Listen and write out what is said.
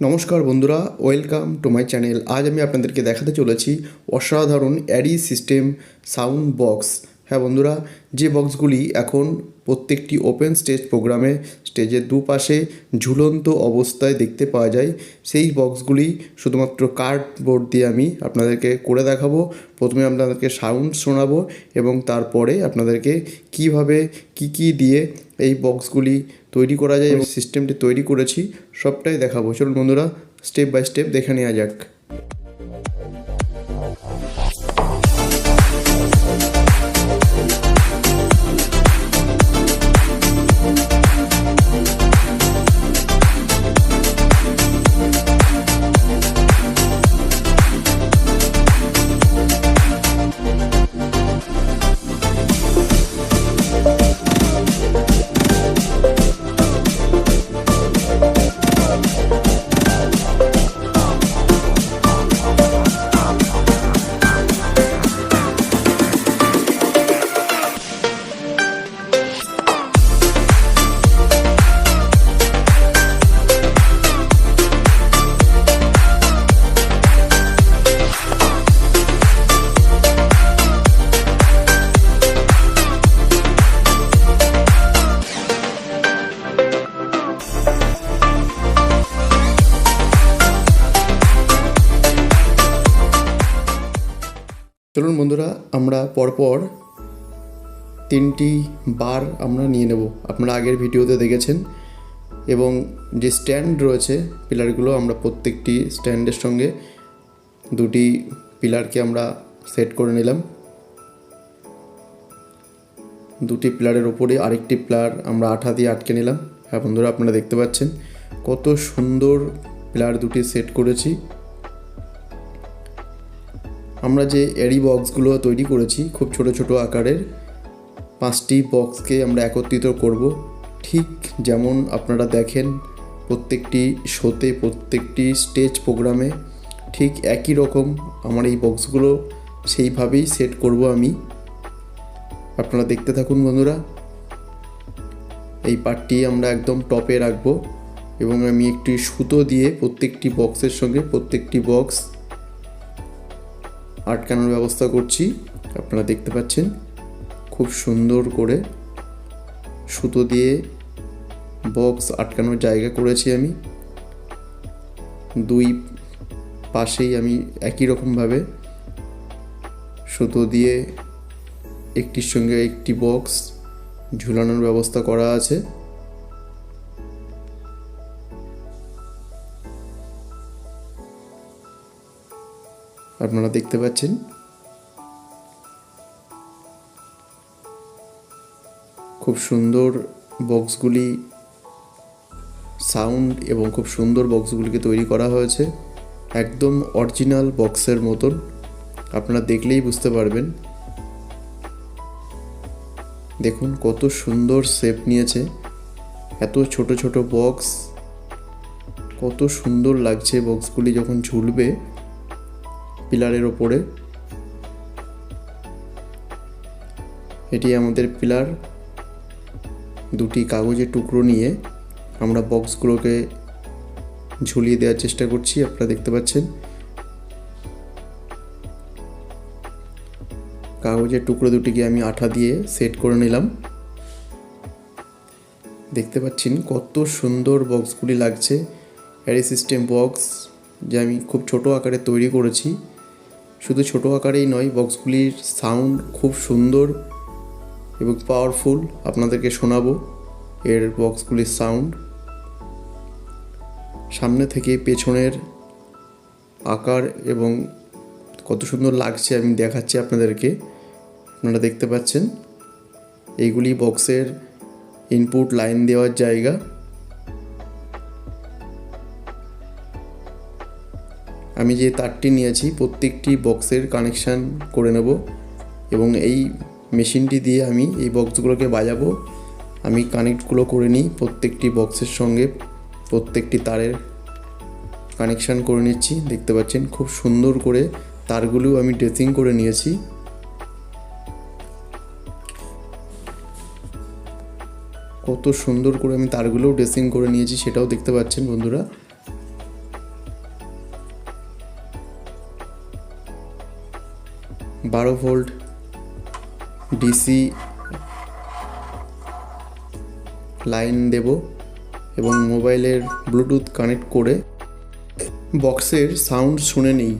নমস্কার বন্ধুরা welcome to my channel আজ আমি আপনাদেরকে দেখাতে চলেছি অসাধারণ অ্যাডি সিস্টেম সাউন্ড বক্স। হ্যাঁ বন্ধুরা, যে বক্সগুলি এখন প্রত্যেকটি ওপেন স্টেজ প্রোগ্রামে স্টেজের দুপাশে ঝুলন্ত অবস্থায় দেখতে পাওয়া যায়, সেই বক্সগুলি শুধুমাত্র কার্ডবোর্ড দিয়ে আমি আপনাদেরকে করে দেখাবো। প্রথমে আপনাদেরকে সাউন্ড শোনাবো এবং তারপরে আপনাদেরকে কীভাবে, কি কি দিয়ে এই বক্সগুলি তৈরি করা যায় এবং সিস্টেমটি তৈরি করেছি, সবটাই দেখাবো। চলুন বন্ধুরা স্টেপ বাই স্টেপ দেখে নেওয়া যাক। চলুন বন্ধুরা, আমরা পরপর তিনটি বার আমরা নিয়ে নেব। আপনারা আগের ভিডিওতে দেখেছেন এবং যে স্ট্যান্ড রয়েছে পিলারগুলো, আমরা প্রত্যেকটি স্ট্যান্ডের সঙ্গে দুটি পিলারকে আমরা সেট করে নিলাম। দুটি পিলারের ওপরে আরেকটি পিলার আমরা আঠা দিয়ে আটকে নিলাম। হ্যাঁ বন্ধুরা, আপনারা দেখতে পাচ্ছেন কত সুন্দর পিলার দুটি সেট করেছি। আমরা যে এরি বক্সগুলো তৈরি করেছি, খুব ছোট ছোট আকারের, পাঁচটি বক্সকে আমরা একত্রিত করব। ঠিক যেমন আপনারা দেখেন প্রত্যেকটি শোতে প্রত্যেকটি স্টেজ প্রোগ্রামে ঠিক একই রকম আমার এই বক্সগুলো সেইভাবেই সেট করব আমি। আপনারা দেখতে থাকুন বন্ধুরা। এই পার্টটি আমরা একদম টপে রাখব এবং আমি একটি সুতো দিয়ে প্রত্যেকটি বক্সের সঙ্গে প্রত্যেকটি বক্স আটকানোর ব্যবস্থা করছি। আপনারা দেখতে পাচ্ছেন, খুব সুন্দর করে সুতো দিয়ে বক্স আটকানোর জায়গা করেছি আমি। দুই পাশেই আমি একই রকমভাবে সুতো দিয়ে একটির সঙ্গে একটি বক্স ঝুলানোর ব্যবস্থা করা আছে। আপনারা দেখতে পাচ্ছেন। খুব সুন্দর বক্সগুলি, সাউন্ড এবং খুব সুন্দর বক্সগুলিকে তৈরি করা হয়েছে। একদম অরিজিনাল বক্সের মতন। আপনারা দেখলেই বুঝতে পারবেন। দেখুন কত সুন্দর শেপ নিয়েছে। এত ছোট ছোট বক্স। কত সুন্দর লাগছে বক্সগুলি যখন ঝুলবে। পিলারের ওপরে। এটি আমাদের পিলার। দুটি কাগজের টুকরো নিয়ে আমরা বক্সগুলোকে ঝুলিয়ে দেওয়ার চেষ্টা করছি, আপনারা দেখতে পাচ্ছেন। কাগজের টুকরো দুটিকে আমি আঠা দিয়ে সেট করে নিলাম। দেখতে পাচ্ছেন কত সুন্দর বক্সগুলি লাগছে। অ্যারি সিস্টেম বক্স, যে আমি খুব ছোট আকারে তৈরি করেছি। শুধু ছোট আকারেই নয় বক্সগুলির সাউন্ড খুব সুন্দর এবং পাওয়ারফুল আপনাদেরকে শোনাবো এর বক্সগুলির সাউন্ড সামনে থেকে পেছনের আকার এবং কত সুন্দর লাগছে আমি দেখাচ্ছি আপনাদেরকে। আপনারা দেখতে পাচ্ছেন, এইগুলি বক্সের ইনপুট লাইন দেওয়ার জায়গা। আমি যে তারটি নিয়েছি, প্রত্যেকটি বক্সের কানেকশান করে নেব এবং এই মেশিনটি দিয়ে আমি এই বক্সগুলোকে বাজাবো। আমি কানেক্টগুলো করে নিই, প্রত্যেকটি বক্সের সঙ্গে প্রত্যেকটি তারের কানেকশান করে নিচ্ছি। দেখতে পাচ্ছেন, খুব সুন্দর করে তারগুলো আমি ড্রেসিং করে নিয়েছি। কত সুন্দর করে আমি তারগুলোও ড্রেসিং করে নিয়েছি, সেটাও দেখতে পাচ্ছেন বন্ধুরা। বারো ভোল্ট ডিসি লাইন দেব এবং মোবাইলের ব্লুটুথ কানেক্ট করে বক্সের সাউন্ড শুনে নিই।